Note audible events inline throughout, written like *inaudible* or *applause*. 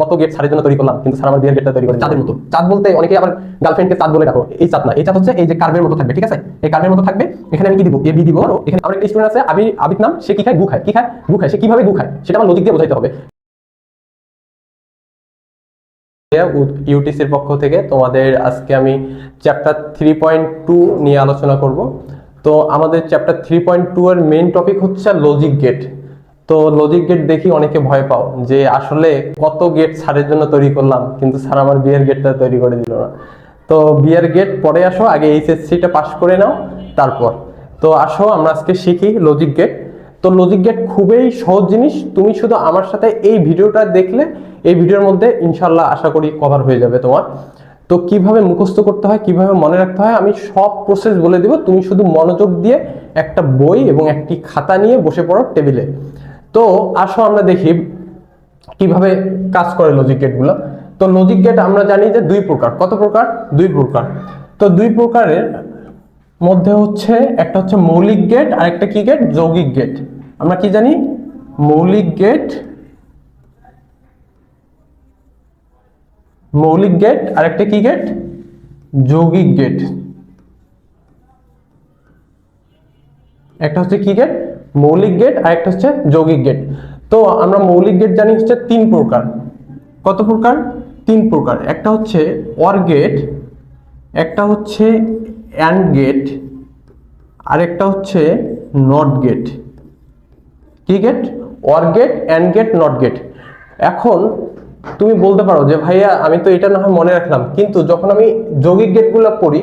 কত গেট সারের জন্য তৈরি করলাম, কিন্তু স্যার আমার বিয়ের গেটটা তৈরি করে চাঁদের মতো। চাঁদ বলতে অনেকে আবার গার্লফ্রেন্ডকে চাঁদ বলে রাখো এই চাঁদ না, এই চাঁদ হচ্ছে এই যে কার্ভের মতো থাকবে, ঠিক আছে? এই কার্ভের মতো থাকবে, এখানে আমি কি দিব? এ বি দিব। এখানে আমার একটা স্টুডেন্ট আছে, আবি আবিদ নাম, সে কি খায়? গু খায়। কি খায়? গু খায়। সে কীভাবে গু খায়? সেটা আমার লজিক দিয়ে বোঝাইতে হবে। ইউটিসির পক্ষ থেকে তোমাদের আজকে আমি চ্যাপ্টার থ্রি পয়েন্ট টু নিয়ে আলোচনা করব। তো আমাদের চ্যাপ্টার থ্রি পয়েন্ট টু এর মেন টপিক হচ্ছে লজিক গেট তো লজিক গেট দেখি অনেকে ভয় পাও যে আসলে কত গেট স্যারের জন্য তৈরি করলাম, কিন্তু স্যার আমার বিয়ের গেটটা তৈরি করে দিল না। তো বিয়ের গেট পরে আসো, আগে এইচএসসিটা পাস করে নাও, তারপর। তো আসো, আমরা আজকে শিখি লজিক গেট তো লজিক গেট খুবই সহজ জিনিস, তুমি শুধু আমার সাথে এই ভিডিওটা দেখলে, এই ভিডিওর মধ্যে ইনশাল্লাহ আশা করি কভার হয়ে যাবে তোমার। তো কীভাবে মুখস্থ করতে হয়, কীভাবে মনে রাখতে হয়, আমি সব প্রসেস বলে দিব। তুমি শুধু মনোযোগ দিয়ে একটা বই এবং একটি খাতা নিয়ে বসে পড়ো টেবিলে। তো আসো আমরা দেখি কীভাবে কাজ করে লজিক গেটগুলো তো লজিক গেট আমরা জানি যে দুই প্রকার। কত প্রকার? দুই প্রকার। তো দুই প্রকারের মধ্যে হচ্ছে, একটা হচ্ছে মৌলিক গেট আর একটা কি গেট যৌগিক গেট আমরা কি জানি? মৌলিক গেট মৌলিক গেট আর একটা কি গেট যৌগিক গেট একটা হচ্ছে কি গেট মৌলিক গেট আর একটা হচ্ছে যৌগিক গেট তো আমরা মৌলিক গেট জানি হচ্ছে তিন প্রকার। কত প্রকার? তিন প্রকার। একটা হচ্ছে অর গেট একটা হচ্ছে অ্যান্ড গেট আর একটা হচ্ছে নট গেট কি gate or gate and gate not gate এখন তুমি বলতে পারো যে, ভাইয়া, আমি তো এটা না হয় মনে রাখলাম। কিন্তু যখন আমি যৌগিক গেটগুলো পড়ি,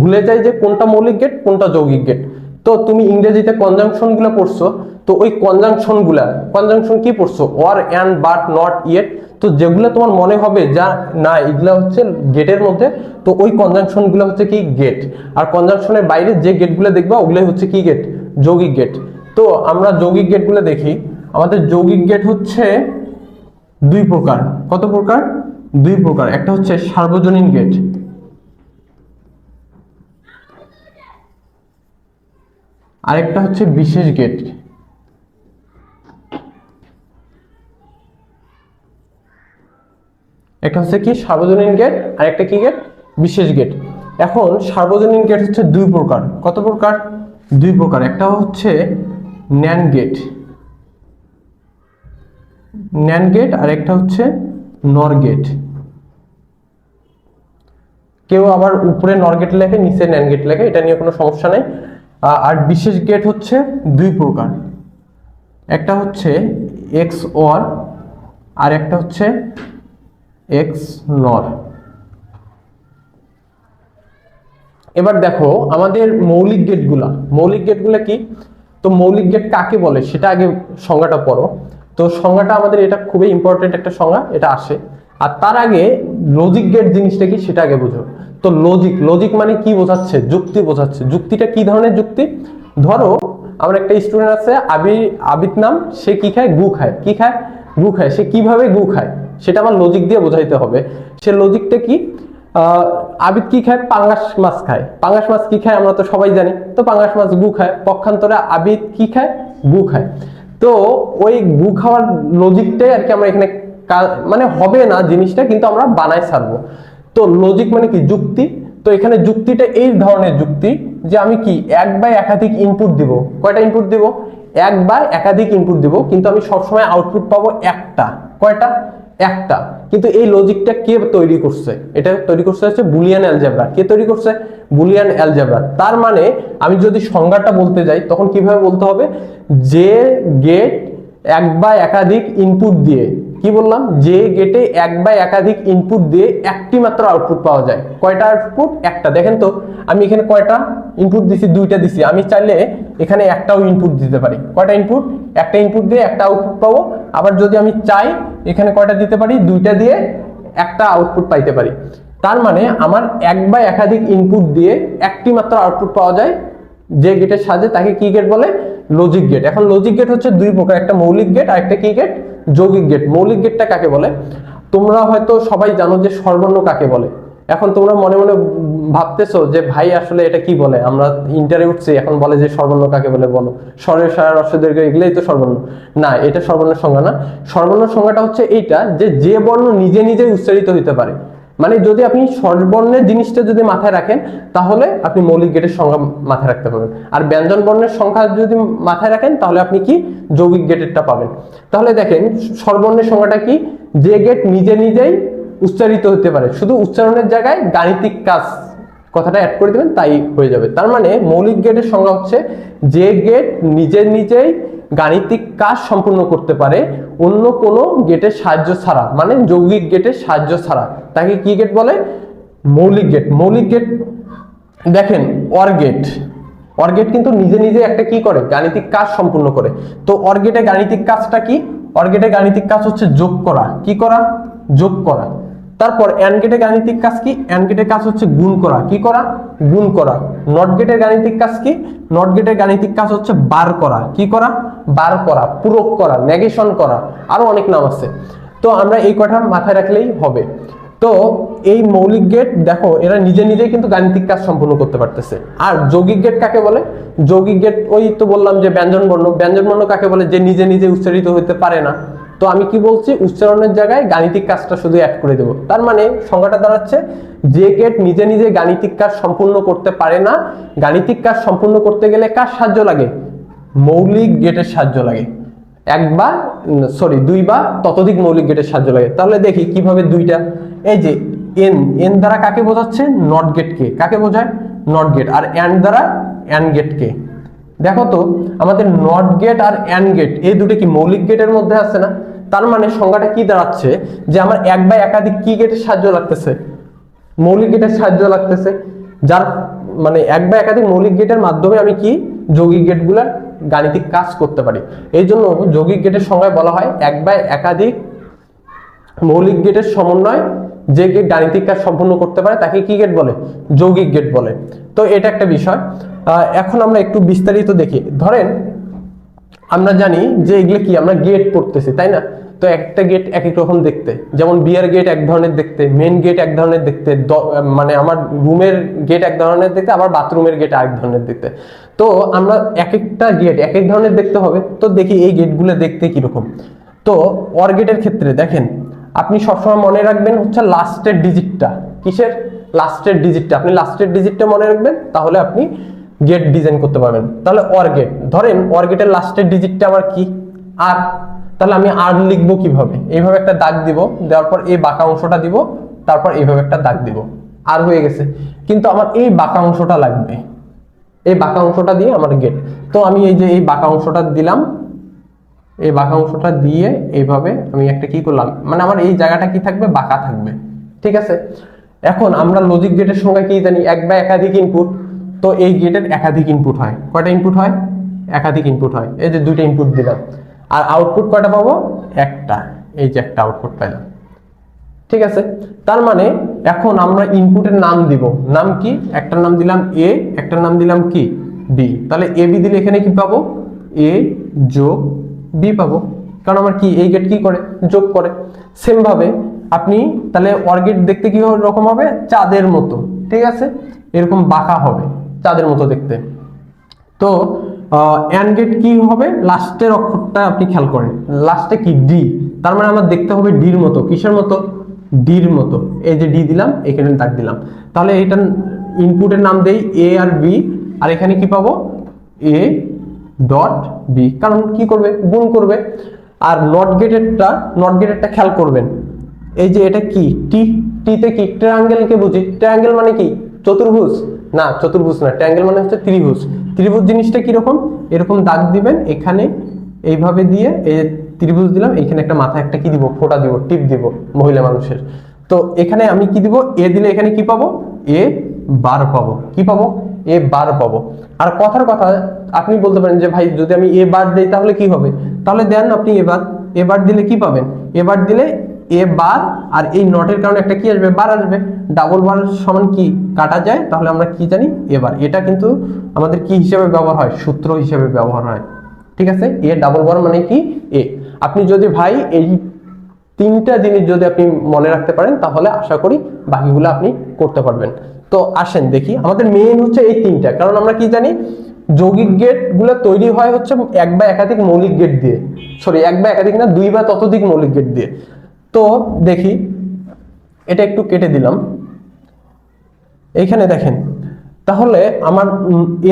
ভুলে যাই যে কোনটা মৌলিক গেট কোনটা যৌগিক গেট তো তুমি ইংরেজিতে কনজাংশনগুলো পড়ছো, তো ওই কনজাংশনগুলা কনজাংশন কি পড়ছো? Or and but not yet তো যেগুলো তোমার মনে হবে যা না, এগুলো হচ্ছে গেটের মধ্যে, তো ওই কনজাংশনগুলো হচ্ছে কি গেট আর কনজাংশনের বাইরে যে গেটগুলো দেখবা, ওগুলোই হচ্ছে কি গেট যৌগিক গেট তো আমরা যৌগিক গেটগুলো দেখি, আমাদের যৌগিক গেট হচ্ছে দুই প্রকার। কত প্রকার? দুই প্রকার। একটা হচ্ছে সার্বজনীন গেট আরেকটা হচ্ছে বিশেষ গেট একটা হচ্ছে কি সার্বজনীন গেট আর একটা কি গেট বিশেষ গেট এখন সার্বজনীন গেট হচ্ছে দুই প্রকার। কত প্রকার? দুই প্রকার। একটা হচ্ছে ন্যান গেট ন্যান গেট আর একটা হচ্ছে নর গেট কেউ আবার উপরে নর গেট লেখে, নিচে ন্যান গেট লেখে, এটা নিয়ে কোনো সমস্যা নেই। আর বিশেষ গেট হচ্ছে দুই প্রকার। একটা হচ্ছে এক্স ওয়ার আর একটা হচ্ছে এক্স নর এবার দেখো আমাদের মৌলিক গেটগুলা মৌলিক গেটগুলা কি? তো মৌলিক গেট কাকে বলে? সেটা আগে সংজ্ঞাটা পড়ো। তো সংজ্ঞাটা আমাদের এটা খুবই ইম্পর্টেন্ট একটা সংজ্ঞা, এটা আসে। আর তার আগে লজিক গেট জিনিসটা কি? সেটা আগে বুঝো। তো লজিক লজিক মানে কি বোঝাচ্ছে? যুক্তি বোঝাচ্ছে। যুক্তিটা কি ধরনের যুক্তি? ধরো, আমার একটা স্টুডেন্ট আছে, আবি, আবিদ নাম, সে কি খায়? গু খায়। কি খায়? গু খায়। সে কীভাবে গু খায়? সেটা আমার লজিক দিয়ে বোঝাইতে হবে। সে লজিকটা কি? আবিদ কি খায়? পাঙ্গাস মাছ খায়। পাঙ্গাস মাছ কি খায়? আমরা তো সবাই জানি। তো পাঙ্গাস মাছ গু খায়। পক্ষান্তরে আবিদ কি খায়? গু খায়। তো ওই গু খাওয়ার লজিকটাই আর কি আমরা এখানে মানে হবে না জিনিসটা, কিন্তু আমরা বানাই ছাড়বো। তো লজিক মানে কি? যুক্তি। তো এখানে যুক্তিটা এই ধরনের যুক্তি যে আমি কি এক বা একাধিক ইনপুট দিব। কয়টা ইনপুট দিব? এক বা একাধিক ইনপুট দিব, কিন্তু আমি সবসময় আউটপুট পাবো একটা। কয়টা? একটা। কিন্তু এই লজিকটা কে তৈরি করছে? এটা তৈরি করছে হচ্ছে বুলিয়ান অ্যালজেব্রা কে তৈরি করছে? বুলিয়ান অ্যালজেব্রা তার মানে আমি যদি সংজ্ঞাটা বলতে যাই, তখন কীভাবে বলতে হবে? যে গেট এক বা একাধিক ইনপুট দিয়ে কি বললাম? যে গেটে এক বা একাধিক ইনপুট দিয়ে একটি মাত্র আউটপুট পাওয়া যায়। কয়টা আউটপুট একটা। দেখেন তো, আমি এখানে কয়টা ইনপুট দিছি? দুইটা দিছি। আমি চাইলে এখানে একটাও ইনপুট দিতে পারি। কয়টা ইনপুট একটা ইনপুট দিয়ে একটা আউটপুট পাবো। আবার যদি আমি চাই, এখানে কয়টা দিতে পারি? দুইটা দিয়ে একটা আউটপুট পাইতে পারি। তার মানে আমার এক বা একাধিক ইনপুট দিয়ে একটি মাত্র আউটপুট পাওয়া যায়। যে গেটের সাজে তাকে কি গেট বলে? লজিক গেট এখন লজিক গেট হচ্ছে দুই প্রকার। একটা মৌলিক গেট আর একটা কি গেট যৌগিক গেট, মৌলিক গেটটা কাকে বলে? তোমরা হয়তো সবাই জানো যে সর্বর্ণ কাকে বলে। এখন তোমরা মনে মনে ভাবতেছো যে ভাই আসলে এটা কি বলে? আমরা ইন্টারে উঠছি, এখন বলে যে সর্বর্ণ কাকে বলে বলো? স্বরের সারা রসদের এগুলোই তো সর্বর্ণ। না, এটা সর্বর্ণের সংজ্ঞা না। সর্বর্ণ সংজ্ঞাটা হচ্ছে এইটা যে যে বর্ণ নিজে নিজে উচ্চারিত হইতে পারে। মানে যদি আপনি স্বরবর্ণের জিনিসটা যদি মাথায় রাখেন, তাহলে আপনি মৌলিক গেটের সংখ্যা মাথায় রাখতে পারবেন। আর ব্যঞ্জন বর্ণের সংখ্যা যদি মাথায় রাখেন, তাহলে আপনি কি? যৌগিক গেটেরটা পাবেন। তাহলে দেখেন, স্বরবর্ণের সংখ্যাটা কি? যে গেট নিজে নিজেই উচ্চারিত হতে পারে। শুধু উচ্চারণের জায়গায় গাণিতিক কাজ কথাটা অ্যাড করে দেবেন, তাই হয়ে যাবে। তার মানে মৌলিক গেটের সংজ্ঞা হচ্ছে যে গেট নিজে নিজেই গাণিতিক কাজ সম্পূর্ণ করতে পারে, অন্য কোনো গেটের সাহায্য ছাড়া মানে যৌগিক গেটের সাহায্য ছাড়া। তাকে কি গেট বলে? মৌলিক গেট মৌলিক গেট দেখেন অর গেট অর কিন্তু নিজে নিজে একটা কি করে? গাণিতিক কাজ সম্পূর্ণ করে। তো অর গেটে গাণিতিক কাজটা কি? অর গেটে গাণিতিক কাজ হচ্ছে যোগ করা। কি করা? যোগ করা। তারপর অ্যান্ড গেটে গাণিতিক কাজ কি? অ্যান্ড গেটের কাজ হচ্ছে গুণ করা। কি করা? গুণ করা। নট গেটের গাণিতিক কাজ কি? নট গেটের গাণিতিক কাজ হচ্ছে বার করা। কি করা? বার করা, পূরক করা নেগেশন করা। আরও অনেক নাম আছে। তো আমরা এই কথা মাথায় রাখলেই হবে। তো এই মৌলিক গেট দেখো, এরা নিজে নিজে কিন্তু গাণিতিক কাজ সম্পূর্ণ করতে পারতেছে। আর যৌগিক গেট কাকে বলে? যৌগিক গেট ওই তো বললাম যে ব্যঞ্জন বর্ণ ব্যঞ্জন বর্ণ কাকে বলে? যে নিজে নিজে উচ্চারিত হতে পারে না। তো আমি কি বলছি? উচ্চারণের জায়গায় গাণিতিক কাজটা শুধু অ্যাড করে দেবো। তার মানে সংজ্ঞাটা দাঁড়াচ্ছে, যে গেট নিজে নিজে গাণিতিক কাজ সম্পূর্ণ করতে পারে না, গাণিতিক কাজ সম্পূর্ণ করতে গেলে কার সাহায্য লাগে? মৌলিক গেটের সাহায্য লাগে। এক বা সরি দুই বা ততোধিক মৌলিক গেটের সাহায্য লাগে। তাহলে দেখি কীভাবে দুইটা। এই যে এন এন দ্বারা কাকে বোঝাচ্ছে? নট গেটকে কাকে বোঝায়? নট গেট আর অ্যান্ড দ্বারা অ্যান্ড গেটকে দেখো তো, আমাদের নট গেট আর অ্যান্ড গেট এই দুটো কি মৌলিক গেটের মধ্যে আছে না? তার মানে সংজ্ঞাটা কি দাঁড়াচ্ছে? যে আমার এক বা একাধিক কি গেটের সাহায্য লাগতেছে? মৌলিক গেটের সাহায্য লাগতেছে। যার মানে এক বা একাধিক মৌলিক গেটের মাধ্যমে আমি কি? যৌগিক গেটগুলার গাণিতিক কাজ করতে পারি। এই জন্য যৌগিক গেটের সংজ্ঞায় বলা হয় এক বা একাধিক মৌলিক গেটের সমন্বয় যে গেট গাণিতিক কাজ সম্পূর্ণ করতে পারে, তাকে কি গেট বলে? যৌগিক গেট বলে। তো এটা একটা বিষয়। এখন আমরা একটু বিস্তারিত দেখি। ধরেন, আমরা জানি যে এগুলো কি, আমরা গেট পড়তেছি, তাই না? তো একটা গেট এক এক রকম দেখতে। যেমন বিয়ার গেট এক ধরনের দেখতে মেন গেট এক ধরনের দেখতে মানে আমার রুমের গেট এক ধরনের দেখতে, আবার বাথরুমের গেট আরেক ধরনের দেখতে। তো আমরা এক একটা গেট এক এক ধরনের দেখতে হবে, তো দেখি এই গেটগুলো দেখতে কীরকম। তো অর গেটের ক্ষেত্রে দেখেন, আপনি সবসময় মনে রাখবেন হচ্ছে লাস্টের ডিজিটটা কিসের? লাস্টের ডিজিটটা আপনি লাস্টের ডিজিটটা মনে রাখবেন, তাহলে আপনি গেট ডিজাইন করতে পারবেন। তাহলে অর গেট ধরেন অর গেটের লাস্টের ডিজিটটা আমার কি? আর তাহলে আমি আর লিখব কীভাবে? এইভাবে একটা দাগ দিব, দেওয়ার পর এই বাঁকা অংশটা দিব, তারপর এইভাবে একটা দাগ দিব। আর হয়ে গেছে। কিন্তু আমার এই বাঁকা অংশটা লাগবে। এই বাঁকা অংশটা দিয়ে আমার গেট তো আমি এই যে এই বাঁকা অংশটা দিলাম, এই বাঁকা অংশটা দিয়ে এইভাবে আমি একটা কি করলাম? মানে আমার এই জায়গাটা কি থাকবে? বাঁকা থাকবে। ঠিক আছে? এখন আমরা লজিক গেটের সঙ্গে কি জানি? এক বা একাধিক ইনপুট তো এই গেটের একাধিক ইনপুট হয়। কয়টা ইনপুট হয়? একাধিক ইনপুট হয়। এই যে দুইটা ইনপুট দিলাম। আর আউটপুট কয়টা পাবো? একটা। এই যে একটা আউটপুট পাইলাম। ঠিক আছে? তার মানে এখন আমরা ইনপুটের নাম দিব। নাম কি? একটার নাম দিলাম এ একটার নাম দিলাম কি? বি তাহলে এ বি দিলে এখানে কি পাবো? এ যোগ বি পাবো। কারণ আমার কি? এই গেট কি করে? যোগ করে। সেম ভাবে আপনি তাহলে অর্গেট দেখতে কি রকম হবে? চাঁদের মতো। ঠিক আছে? এরকম বাঁকা হবে। চাঁদের মতো দেখতে। তো অ্যান্ড গেট কি হবে? লাস্টের অক্ষরটা আপনি খেয়াল করেন। লাস্টে কি? ডি তার মানে আমার দেখতে হবে ডির মতো। কিসের মতো? ডির মতো। এই যে ডি দিলাম, এখানে দাগ দিলাম। তাহলে এটা ইনপুটের নাম দেই এ আর বি আর এখানে কি পাবো? এ ডট বি কারণ কি করবে? গুণ করবে। আর নট গেটেরটা নট গেটেরটা খেয়াল করবেন। এই যে এটা কি? টি টিতে কি? ট্রায়াঙ্গেলকে বুঝি। ট্রায়াঙ্গেল মানে কি? চতুর্ভুজ। না, চতুর্ভুজ না, ট্যাঙ্গেল মানে হচ্ছে ত্রিভুজ। ত্রিভুজ জিনিসটা কীরকম? এরকম দাগ দিবেন, এখানে এইভাবে দিয়ে এই ত্রিভুজ দিলাম এখানে একটা মাথায় একটা কি দিব? ফোঁটা দিব, টিপ দিব মহিলা মানুষের। তো এখানে আমি কি দিব? এ দিলে এখানে কি পাবো? এ বার পাবো। কি পাবো? এ বার পাবো। আর কথার কথা, আপনি বলতে পারেন যে, ভাই, যদি আমি এ বার দিই, তাহলে কি হবে? তাহলে দেন আপনি এবার এবার দিলে কি পাবেন? এবার দিলে এ বার আর এই নটের কারণে একটা কি আসবে? বার আসবে। ডাবল বার সমান কি? কাটা যায়। তাহলে আমরা কি জানি? এবার এটা কিন্তু আমাদের কি হিসেবে ব্যবহার হয়? সূত্র হিসেবে ব্যবহার হয়। ঠিক আছে? এ ডাবল বার মানে কি? এ আপনি যদি ভাই এই তিনটা জিনিস যদি আপনি মনে রাখতে পারেন, তাহলে আশা করি বাকিগুলো আপনি করতে পারবেন। তো আসেন দেখি। আমাদের মেইন হচ্ছে এই তিনটা। কারণ আমরা কি জানি? যৌগিক গেটগুলো তৈরি হয় হচ্ছে এক বা একাধিক মৌলিক গেট দিয়ে। সরি এক বা একাধিক না, দুই বা ততোধিক মৌলিক গেট দিয়ে। তো দেখি, এটা একটু কেটে দিলাম। এইখানে দেখেন, তাহলে আমার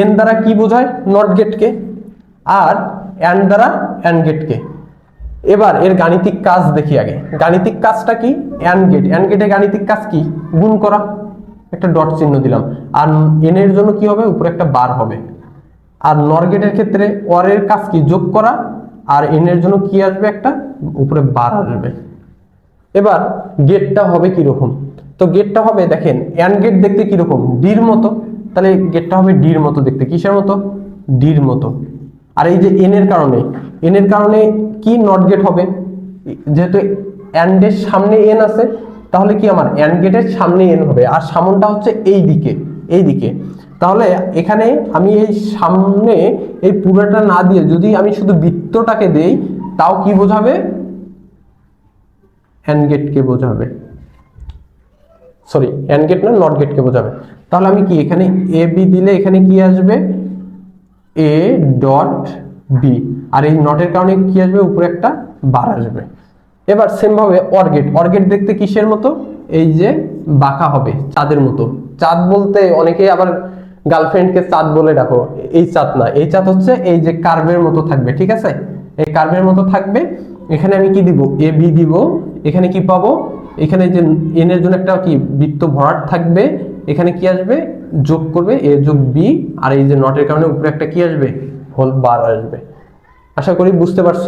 এন দ্বারা কি বোঝায়? নট গেটকে আর অ্যান দ্বারা অ্যান গেটকে এবার এর গাণিতিক কাজ দেখি আগে। গাণিতিক কাজটা কি? অ্যান গেট অ্যান গেটের গাণিতিক কাজ কি? গুণ করা। একটা ডট চিহ্ন দিলাম। আর এন এর জন্য কি হবে? উপরে একটা বার হবে। আর নর গেটের ক্ষেত্রে অর এর কাজ কি? যোগ করা। আর এন এর জন্য কি আসবে একটা? উপরে বার আসবে। এবার গেটটা হবে কীরকম? তো গেটটা হবে, দেখেন অ্যান গেট দেখতে কীরকম? ডির মতো। তাহলে গেটটা হবে ডির মতো দেখতে। কিসের মতো? ডির মতো। আর এই যে এন এর কারণে এন এর কারণে কি নট গেট হবে? যেহেতু অ্যান্ড এর সামনে এন আছে, তাহলে কি আমার অ্যান্ড গেটের সামনে এন হবে? আর সামনটা হচ্ছে এই দিকে এই দিকে। তাহলে এখানে আমি এই সামনে এই পুরোটা না দিয়ে যদি আমি শুধু বৃত্তটাকে দেই, তাও কি বোঝাবে? অ্যান্ড গেটকে বোঝাবে। সরি অ্যান্ড গেট না নট গেটকে বোঝাবে। তাহলে আমি কি, এখানে এ বি দিলে এখানে কি আসবে? এ ডট বি আর এই নটের কারণে কি আসবে? উপরে একটা বার আসবে। এবার সেম ভাবে অর্গেট অর্গেট দেখতে কিসের মতো? এই যে বাঁকা হবে, চাঁদের মতো। চাঁদ বলতে অনেকেই আবার গার্লফ্রেন্ডকে চাঁদ বলে ডাকো। এই চাঁদ না, এই চাঁদ হচ্ছে এই যে কার্ভের মতো থাকবে, ঠিক আছে? এই কার্ভের মতো থাকবে। এখানে আমি কি দিব? এ বি দিব। এখানে কি পাবো? এখানে যে এন এর জন্য একটা কি বৃত্ত ভরাট থাকবে, এখানে কি আসবে? যোগ করবে এ যোগ বি আর এই যে নটের কারণে উপরে একটা কি আসবে? হোল বার আসবে। আশা করি বুঝতে পারছ?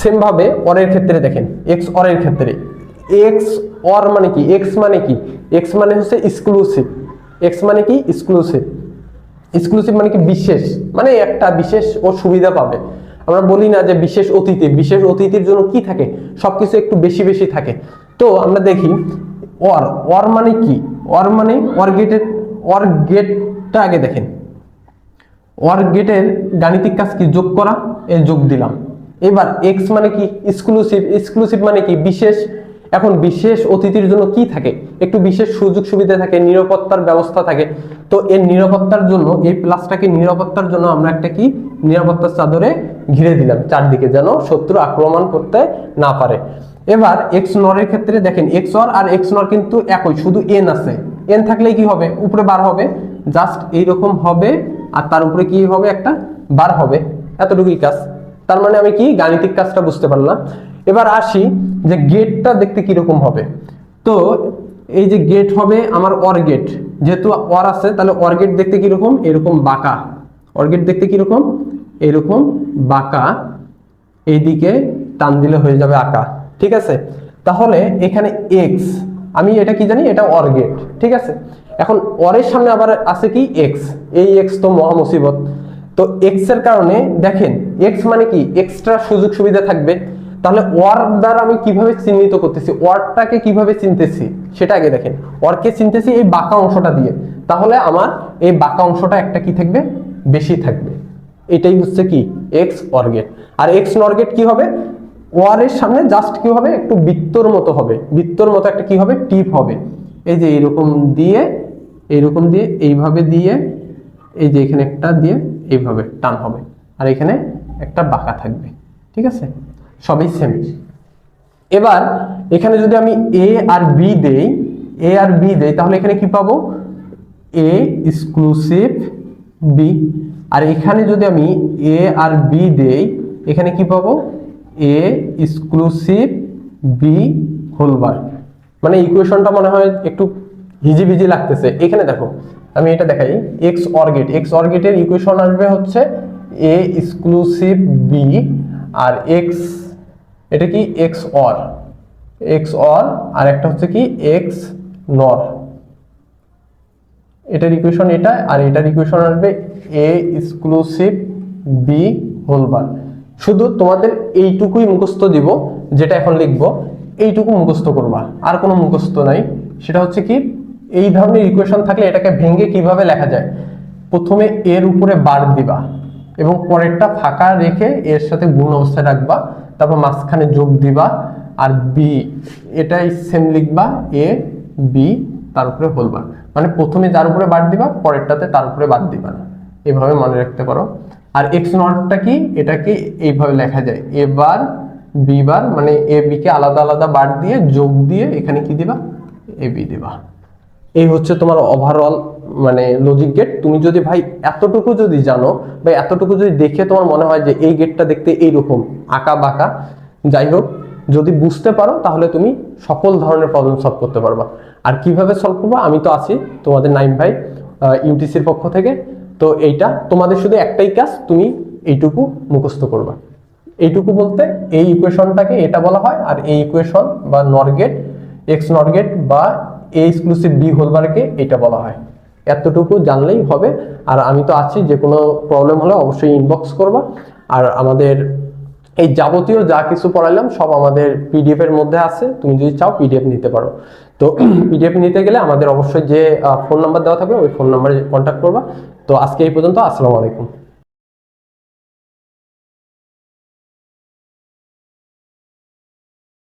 সেম ভাবে অরের ক্ষেত্রে দেখেন এক্স অরের ক্ষেত্রে। এক্স অর মানে কি? এক্স মানে কি? এক্স মানে হচ্ছে এক্সক্লুসিভ এক্স মানে কি? এক্সক্লুসিভ এক্সক্লুসিভ মানে কি? বিশেষ। মানে একটা বিশেষ ও সুবিধা পাবে। আমরা বলি না যে বিশেষ অতিথি, বিশেষ অতিথির জন্য কি থাকে? সবকিছু একটু বেশি বেশি থাকে। তো আমরা দেখি অর অর মানে কি? অর মানে অর গেটের অর গেটটা আগে দেখেন। অর গেটের গাণিতিক কাজ কি? যোগ করা এ যোগ দিলাম। এবার এক্স মানে কি? এক্সক্লুসিভ এক্সক্লুসিভ মানে কি? বিশেষ এখন বিশেষ অতিথির জন্য কি থাকে? একটু বিশেষ সুযোগ সুবিধা থাকে, নিরাপত্তার ব্যবস্থা থাকে। তো এর নিরাপত্তার জন্য, এই প্লাসটাকে নিরাপত্তার জন্য আমরা একটা কি? নিরাপত্তার চাদরে ঘিরে দিলাম, চারদিকে যেন শত্রু আক্রমণ করতে না পারে। এবার এক্স নরের ক্ষেত্রে দেখেন এক্স নর আর এক্স নর কিন্তু একই, শুধু এন আছে। এন থাকলে কি হবে? উপরে বার হবে। জাস্ট এইরকম হবে, আর তার উপরে কি হবে? একটা বার হবে। এতটুকুই কাজ। তার মানে আমি কি? গাণিতিক কাজটা বুঝতে পারলাম। এবার আসি যে গেটটা দেখতে কীরকম হবে। তো এই যে গেট হবে আমার অর গেট যেহেতু অর আছে, তাহলে অর গেট দেখতে কীরকম? এরকম বাঁকা। অর গেট দেখতে কীরকম? এরকম বাঁকা। এইদিকে টান দিলে হয়ে যাবে আঁকা। ঠিক আছে? তাহলে এখানে এক্স আমি এটা কি জানি? এটা অর গেট ঠিক আছে? এখন অরের সামনে আবার আছে কি? এক্স এই এক্স তো মহা মুসিবত। তো এক্সের কারণে দেখেন এক্স মানে কি? এক্সট্রা সুযোগ সুবিধা থাকবে। তাহলে ওয়ার দ্বারা আমি কীভাবে চিহ্নিত করতেছি? ওয়ারটাকে কীভাবে চিনতেছি? সেটা আগে দেখেন। ওয়ারকে চিনতেছি এই বাঁকা অংশটা দিয়ে। তাহলে আমার এই বাঁকা অংশটা একটা কি থাকবে? বেশি থাকবে। এটাই হচ্ছে কি? এক্স অর্গেট আর এক্স নরগেট কি হবে? ওয়ারের সামনে জাস্ট কি হবে? একটু বৃত্তর মতো হবে। বৃত্তর মতো একটা কি হবে? টিপ হবে। এই যে এইরকম দিয়ে এইরকম দিয়ে, এইভাবে দিয়ে, এই যে এখানে একটা দিয়ে, এইভাবে টান হবে। আর এখানে একটা বাঁকা থাকবে। ঠিক আছে? সবই সেম এবার এখানে যদি আমি এ আর বি দেই এ আর বি দেই, তাহলে এখানে কি পাবো? এ এক্সক্লুসিভ বি আর এখানে যদি আমি এ আর বি দেই, এখানে কি পাবো? এ এক্সক্লুসিভ বি হোলবার মানে ইকুয়েশনটা মনে হয় একটু হিজিবিজি লাগতেছে। এখানে দেখো, আমি এটা দেখাই। এক্স অর্গেট এক্স অর্গেটের ইকুয়েশন আসবে হচ্ছে এ এক্সক্লুসিভ বি আর এক্স এটা কি এক্স অর এক্স অর আর একটা হচ্ছে কি এক্স নর এটার ইকুয়েশন এটা, আর এটার ইকুয়েশন আসবে এ এক্সক্লুসিভ বি হোলবার শুধু তোমাদের এইটুকুই মুখস্থ দিব, যেটা এখন লিখব, এইটুকু মুখস্থ করবা, আর কোনো মুখস্থ নাই। সেটা হচ্ছে কি, এই ধরনের ইকুয়েশন থাকলে এটাকে ভেঙে কীভাবে লেখা যায়? প্রথমে এর উপরে বার দিবা, এবং পরেরটা ফাঁকা রেখে এর সাথে গুণ অবস্থায় রাখবা তারপর মাঝখানে যোগ দিবা আর বি এটাই সেম লিখবা এ বি তার উপরে হোল বার মানে প্রথমে যার উপরে বাদ দিবা, পরেরটাতে তার উপরে বাদ দিবা না। এভাবে মনে রাখতে পারো। আর এক্স নটটা কি? এটাকে এইভাবে লেখা যায়। এ বার বি বার মানে এ বি কে আলাদা আলাদা বার দিয়ে যোগ দিয়ে এখানে কি দিবা? এ বি দিবা। এই হচ্ছে তোমার ওভারঅল মানে লজিক গেট তুমি যদি ভাই এতটুকু যদি জানো বা এতটুকু যদি দেখে তোমার মনে হয় যে এই গেটটা দেখতে এইরকম আঁকা বাঁকা, যাই হোক, যদি বুঝতে পারো তাহলে তুমি সকল ধরনের প্রবলেম সলভ করতে পারবা। আর কীভাবে সলভ করব? আমি তো আছি তোমাদের নাইম ভাই ইউটিসির পক্ষ থেকে। তো এইটা তোমাদের শুধু একটাই কাজ, তুমি এইটুকু মুখস্থ করবা। এইটুকু বলতে এই ইকুয়েশনটাকে এটা বলা হয়, আর এই ইকুয়েশন বা নর গেট এক্স নর গেট বা এ এক্সক্লুসিভ ডি হোলবারকে এটা বলা হয়। এতটুকু জানলেই হবে। আর আমি তো আছি, যে কোনো প্রবলেম হলে অবশ্যই ইনবক্স করবা। আর আমাদের এই যাবতীয় যা কিছু পড়াইলাম, সব আমাদের পিডিএফ এর মধ্যে আছে। তুমি যদি চাও পিডিএফ নিতে পারো। তো *clears throat* পিডিএফ নিতে গেলে আমাদের অবশ্যই যে ফোন নাম্বার দেওয়া থাকবে, ওই ফোন নাম্বারে কন্ট্যাক্ট করবা। তো আজকে এই পর্যন্ত, আসসালামু আলাইকুম।